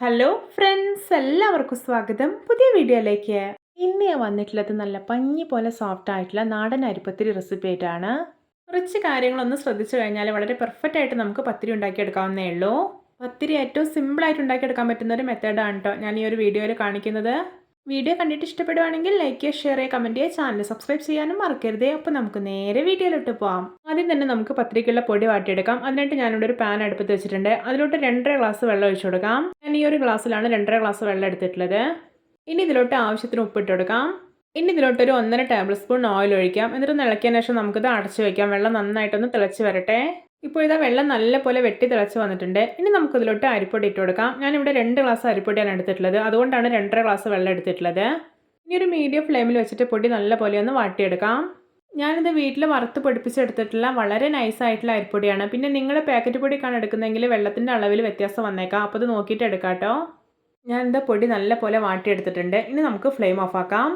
Hello friends എല്ലാവർക്കും സ്വാഗതം. പുതിയ വീഡിയോയിലേക്ക്. ഇന്ന് ഞാൻ വന്നിട്ടുള്ളത് നല്ല പഞ്ഞി പോലെ സോഫ്റ്റ് ആയിട്ടുള്ള നാടൻ അരിപ്പത്തിരി റെസിപ്പി ആയിട്ടാണ്. കുറച്ച് കാര്യങ്ങളൊന്ന് ശ്രദ്ധിച്ചു കഴിഞ്ഞാൽ വളരെ പെർഫെക്റ്റ് ആയിട്ട് നമുക്ക് പത്തിരി ഉണ്ടാക്കിയെടുക്കാവുന്നേ ഉള്ളൂ. പത്തിരി ഏറ്റവും സിമ്പിളായിട്ട് ഉണ്ടാക്കിയെടുക്കാൻ പറ്റുന്ന ഒരു മെത്തേഡാണ് കേട്ടോ ഞാൻ ഈ ഒരു വീഡിയോയിൽ കാണിക്കുന്നത്. വീഡിയോ കണ്ടിട്ട് ഇഷ്ടപ്പെടുവാണെങ്കിൽ ലൈക്ക് ചെയ്യുക ഷെയർ ചെയ്യുക കമന്റ് ചെയ്യുക ചാനൽ സബ്സ്ക്രൈബ് ചെയ്യാനും മറക്കരുത്. അപ്പോൾ നമുക്ക് നേരെ വീഡിയോയിലോട്ട് പോകാം ആദ്യം തന്നെ നമുക്ക് പത്രിക്കുള്ള പൊടി വാട്ടിയെടുക്കാം. അതിനായിട്ട് ഞാനിവിടെ ഒരു പാൻ അടുപ്പത്ത് വെച്ചിട്ടുണ്ട്. അതിലോട്ട് രണ്ടര ഗ്ലാസ് വെള്ളം ഒഴിച്ചു കൊടുക്കാം. ഞാൻ ഈ ഒരു ഗ്ലാസ്സിലാണ് രണ്ടര ഗ്ലാസ് വെള്ളം എടുത്തിട്ടുള്ളത്. ഇനി ഇതിലോട്ട് ആവശ്യത്തിന് ഉപ്പിട്ട് കൊടുക്കാം. ഇനി ഇതിലോട്ട് ഒരു ഒന്നര ടേബിൾ സ്പൂൺ ഓയിൽ ഒഴിക്കാം. എന്നിട്ട് നിളയ്ക്കാൻ ശേഷം നമുക്കിത് അടച്ചു വയ്ക്കാം വെള്ളം നന്നായിട്ടൊന്ന് തിളച്ച് വരട്ടെ. ഇപ്പോൾ ഇതാ വെള്ളം നല്ലപോലെ വെട്ടി തിളച്ച് വന്നിട്ടുണ്ട്. ഇനി നമുക്കിതിലോട്ട് അരിപ്പൊടി ഇട്ട് കൊടുക്കാം. ഞാനിവിടെ രണ്ട് ഗ്ലാസ് അരിപ്പൊടിയാണ് എടുത്തിട്ടുള്ളത്. അതുകൊണ്ടാണ് രണ്ടര ഗ്ലാസ് വെള്ളം എടുത്തിട്ടുള്ളത്. ഇനി ഒരു മീഡിയം ഫ്ലെയിമിൽ വെച്ചിട്ട് പൊടി നല്ലപോലെ ഒന്ന് വാട്ടിയെടുക്കാം. ഞാനിത് വീട്ടിൽ വറുത്ത് പൊടിപ്പിച്ചെടുത്തിട്ടുള്ള വളരെ നൈസായിട്ടുള്ള അരിപ്പൊടിയാണ്. പിന്നെ നിങ്ങൾ പാക്കറ്റ് പൊടിക്കാണ് എടുക്കുന്നതെങ്കിൽ വെള്ളത്തിന്റെ അളവിൽ വ്യത്യാസം വന്നേക്കാം. അപ്പോൾ ഇത് നോക്കിയിട്ട് എടുക്കാം കേട്ടോ. ഞാനിത് പൊടി നല്ലപോലെ വാട്ടിയെടുത്തിട്ടുണ്ട്. ഇനി നമുക്ക് ഫ്ലെയിം ഓഫ് ആക്കാം.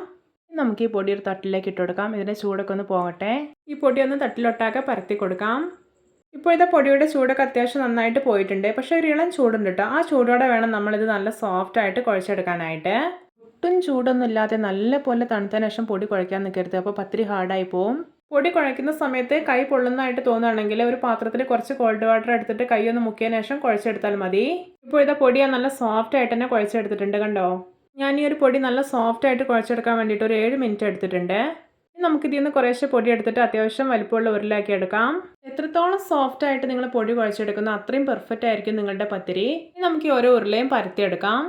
നമുക്ക് ഈ പൊടി ഒരു തട്ടിലേക്ക് ഇട്ട് കൊടുക്കാം. ഇതിന്റെ ചൂടൊക്കെ ഒന്ന് പോകട്ടെ. ഈ പൊടി ഒന്ന് തട്ടിലൊട്ടാക്കെ പരത്തി കൊടുക്കാം. ഇപ്പോഴത്തെ പൊടിയുടെ ചൂടൊക്കെ അത്യാവശ്യം നന്നായിട്ട് പോയിട്ടുണ്ട്. പക്ഷേ ഒരു ഇളം ചൂടുണ്ട് കേട്ടോ ആ ചൂടോടെ വേണം നമ്മളിത് നല്ല സോഫ്റ്റ് ആയിട്ട് കുഴച്ചെടുക്കാനായിട്ട്. ഒട്ടും ചൂടൊന്നും ഇല്ലാതെ നല്ല പോലെ തണുത്തതിന് ശേഷം പൊടി കുഴയ്ക്കാൻ നിൽക്കരുത് അപ്പോൾ പത്തിരി ഹാർഡായി പോവും. പൊടി കുഴയ്ക്കുന്ന സമയത്ത് കൈ പൊള്ളുന്നതായിട്ട് തോന്നുകയാണെങ്കിൽ ഒരു പാത്രത്തിൽ കുറച്ച് കോൾഡ് വാട്ടർ എടുത്തിട്ട് കൈ ഒന്ന് മുക്കിയതിന് ശേഷം കുഴച്ചെടുത്താൽ മതി. ഇപ്പോൾ ഇതാ പൊടി നല്ല സോഫ്റ്റ് ആയിട്ട് തന്നെ കുഴച്ചെടുത്തിട്ടുണ്ട് കണ്ടോ? ഞാൻ ഈ ഒരു പൊടി നല്ല സോഫ്റ്റ് ആയിട്ട് കുഴച്ചെടുക്കാൻ വേണ്ടിയിട്ട് ഒരു ഏഴ് മിനിറ്റ് എടുത്തിട്ടുണ്ട്. നമുക്കിതിൽ നിന്ന് കുറേശ്ശെ പൊടി എടുത്തിട്ട് അത്യാവശ്യം വലിപ്പമുള്ള ഉരുളാക്കി എടുക്കാം. എത്രത്തോളം സോഫ്റ്റ് ആയിട്ട് നിങ്ങൾ പൊടി കുഴച്ചെടുക്കുന്നോ അത്രയും പെർഫെക്റ്റ് ആയിരിക്കും നിങ്ങളുടെ പത്തിരി. നമുക്ക് ഈ ഓരോ ഉരുളയും പരത്തിയെടുക്കാം.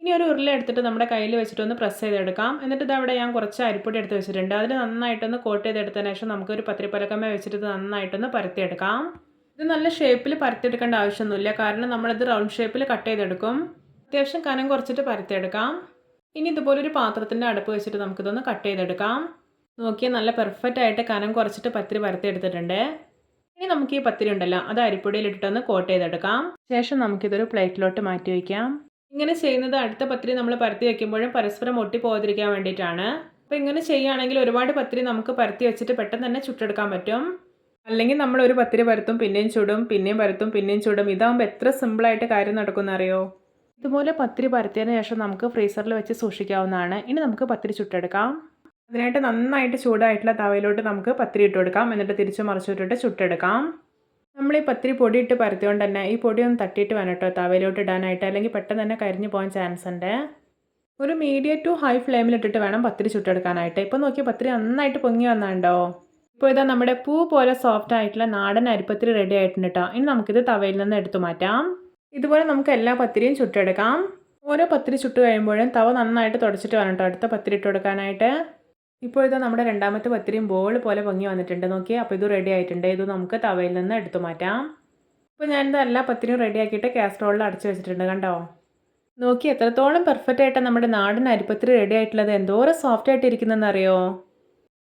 ഇനി ഒരു ഉരുള എടുത്തിട്ട് നമ്മുടെ കയ്യിൽ വെച്ചിട്ട് ഒന്ന് പ്രസ് ചെയ്തെടുക്കാം. എന്നിട്ട് ഇതവിടെ ഞാൻ കുറച്ച് അരിപ്പൊടി എടുത്ത് വെച്ചിട്ടുണ്ട്. അതിൽ നന്നായിട്ടൊന്ന് കോട്ട് ചെയ്തെടുത്തതിന് ശേഷം നമുക്കൊരു പത്തിരിപ്പലക്കമ്മ വെച്ചിട്ട് നന്നായിട്ടൊന്ന് പരത്തിയെടുക്കാം. ഇത് നല്ല ഷേപ്പിൽ പരത്തിയെടുക്കേണ്ട ആവശ്യമൊന്നുമില്ല. കാരണം നമ്മളിത് റൗണ്ട് ഷേപ്പിൽ കട്ട് ചെയ്തെടുക്കും. അത്യാവശ്യം കനം കുറച്ചിട്ട് പരത്തിയെടുക്കാം. ഇനി ഇതുപോലൊരു പാത്രത്തിന്റെ അടുപ്പ് വെച്ചിട്ട് നമുക്കിതൊന്ന് കട്ട് ചെയ്തെടുക്കാം. നോക്കിയാൽ നല്ല പെർഫെക്റ്റ് ആയിട്ട് കനം കുറച്ചിട്ട് പത്തിരി പരത്തിയെടുത്തിട്ടുണ്ട് ഇനി നമുക്ക് ഈ പത്തിരി ഉണ്ടല്ലോ അത് അരിപ്പൊടിയിലിട്ടിട്ടൊന്ന് കോട്ട് ചെയ്തെടുക്കാം. ശേഷം നമുക്കിതൊരു പ്ലേറ്റിലോട്ട് മാറ്റി വയ്ക്കാം ഇങ്ങനെ ചെയ്യുന്നത് അടുത്ത പത്തിരി നമ്മൾ പരത്തി വയ്ക്കുമ്പോഴും പരസ്പരം ഒട്ടി പോകാതിരിക്കാൻ വേണ്ടിയിട്ടാണ്. അപ്പോൾ ഇങ്ങനെ ചെയ്യുകയാണെങ്കിൽ ഒരുപാട് പത്തിരി നമുക്ക് പരത്തി വെച്ചിട്ട് പെട്ടെന്ന് തന്നെ ചുട്ടെടുക്കാൻ പറ്റും. അല്ലെങ്കിൽ നമ്മൾ ഒരു പത്തിരി പരത്തും പിന്നെയും ചുടും പിന്നെയും പരത്തും പിന്നെയും ചുടും. ഇതാകുമ്പോൾ എത്ര സിമ്പിളായിട്ട് കാര്യം നടക്കുന്ന അറിയോ? ഇതുപോലെ പത്തിരി പരത്തിയതിന് ശേഷം നമുക്ക് ഫ്രീസറിൽ വെച്ച് സൂക്ഷിക്കാവുന്നതാണ്. ഇനി നമുക്ക് പത്തിരി ചുട്ടെടുക്കാം. അതിനായിട്ട് നന്നായിട്ട് ചൂടായിട്ടുള്ള തവയിലോട്ട് നമുക്ക് പത്തിരി ഇട്ട് കൊടുക്കാം. എന്നിട്ട് തിരിച്ച് മറിച്ചിട്ടിട്ട് ചുട്ടെടുക്കാം. നമ്മൾ ഈ പത്തിരി പൊടി ഇട്ട് പരത്തിയോണ്ട് തന്നെ ഈ പൊടി ഒന്ന് തട്ടിയിട്ട് വേണം കേട്ടോ തവയിലോട്ട് ഇടാനായിട്ട്. അല്ലെങ്കിൽ പെട്ടെന്ന് തന്നെ കരിഞ്ഞു പോകാൻ ചാൻസ് ഉണ്ട്. ഒരു മീഡിയം ടു ഹൈ ഫ്ലെയിമിൽ ഇട്ടിട്ട് വേണം പത്തിരി ചുട്ടെടുക്കാനായിട്ട്. ഇപ്പോൾ നോക്കിയാൽ പത്തിരി നന്നായിട്ട് പൊങ്ങി വന്നാണ്ടോ? ഇപ്പോൾ ഇതാ നമ്മുടെ പൂ പോലെ സോഫ്റ്റ് ആയിട്ടുള്ള നാടൻ അരിപ്പത്തിരി റെഡി ആയിട്ടുണ്ട് കേട്ടോ ഇനി നമുക്കിത് തവയിൽ നിന്ന് എടുത്തു മാറ്റാം. ഇതുപോലെ നമുക്ക് എല്ലാ പത്തിരിയും ചുട്ടെടുക്കാം. ഓരോ പത്തിരി ചുട്ട് കഴിയുമ്പോഴും തവ നന്നായിട്ട് തുടച്ചിട്ട് വേണം കേട്ടോ അടുത്ത പത്തിരി ഇട്ട് കൊടുക്കാനായിട്ട്. ഇപ്പോൾ ഇത് നമ്മുടെ രണ്ടാമത്തെ പത്തിരിയും ബോൾ പോലെ പൊങ്ങി വന്നിട്ടുണ്ട്. നോക്കിയേ അപ്പോൾ ഇത് റെഡി ആയിട്ടുണ്ട്. ഇത് നമുക്ക് തവയിൽ നിന്ന് എടുത്തു മാറ്റാം. ഇപ്പോൾ ഞാനിത് എല്ലാ പത്തിരിയും റെഡി ആക്കിയിട്ട് കാസ്ട്രോളിൽ അടച്ചു വെച്ചിട്ടുണ്ട് കണ്ടോ? നോക്കി എത്രത്തോളം പെർഫെക്റ്റ് ആയിട്ടാണ് നമ്മുടെ നാടൻ അരിപ്പത്തിരി റെഡി ആയിട്ടുള്ളത്. എന്തോരം സോഫ്റ്റ് ആയിട്ട് ഇരിക്കുന്നതെന്ന് അറിയോ?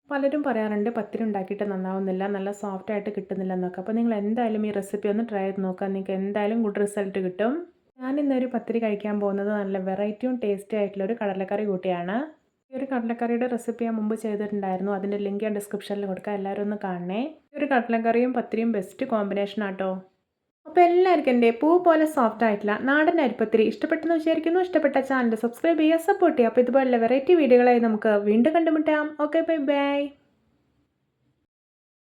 പലരും പറയാറുണ്ട് പത്തിരി ഉണ്ടാക്കിയിട്ട് നന്നാവുന്നില്ല നല്ല സോഫ്റ്റ് ആയിട്ട് കിട്ടുന്നില്ല എന്നൊക്കെ. അപ്പോൾ നിങ്ങൾ എന്തായാലും ഈ റെസിപ്പി ഒന്ന് ട്രൈ ചെയ്ത് നോക്കുക. നിങ്ങൾക്ക് എന്തായാലും ഗുഡ് റിസൾട്ട് കിട്ടും. ഞാൻ ഇന്നൊരു പത്തിരി കഴിക്കാൻ പോകുന്നത് നല്ല വെറൈറ്റിയും ടേസ്റ്റി ആയിട്ടുള്ള ഒരു കടലക്കറി കൂട്ടിയാണ്. ഒരു കടലക്കറിയുടെ റെസിപ്പി ഞാൻ മുമ്പ് ചെയ്തിട്ടുണ്ടായിരുന്നു. അതിന്റെ ലിങ്ക് ഞാൻ ഡിസ്ക്രിപ്ഷനിൽ കൊടുക്കാം. എല്ലാവരും ഒന്ന് കാണണേ. ഒരു കടലക്കറിയും പത്തിരിയും ബെസ്റ്റ് കോമ്പിനേഷൻ ആട്ടോ. അപ്പോൾ എല്ലാവർക്കും എന്റെ പൂ പോലെ സോഫ്റ്റ് ആയിട്ടില്ല നാടൻ അരിപ്പത്തിരി ഇഷ്ടപ്പെട്ടെന്ന് വിചാരിക്കുന്നു. ഇഷ്ടപ്പെട്ട ചാനൽ സബ്സ്ക്രൈബ് ചെയ്യുക സപ്പോർട്ട് ചെയ്യുക. അപ്പോൾ ഇതുപോലുള്ള വെറൈറ്റി വീഡിയോകളായി നമുക്ക് വീണ്ടും കണ്ടുമുട്ടാം. Okay bye bye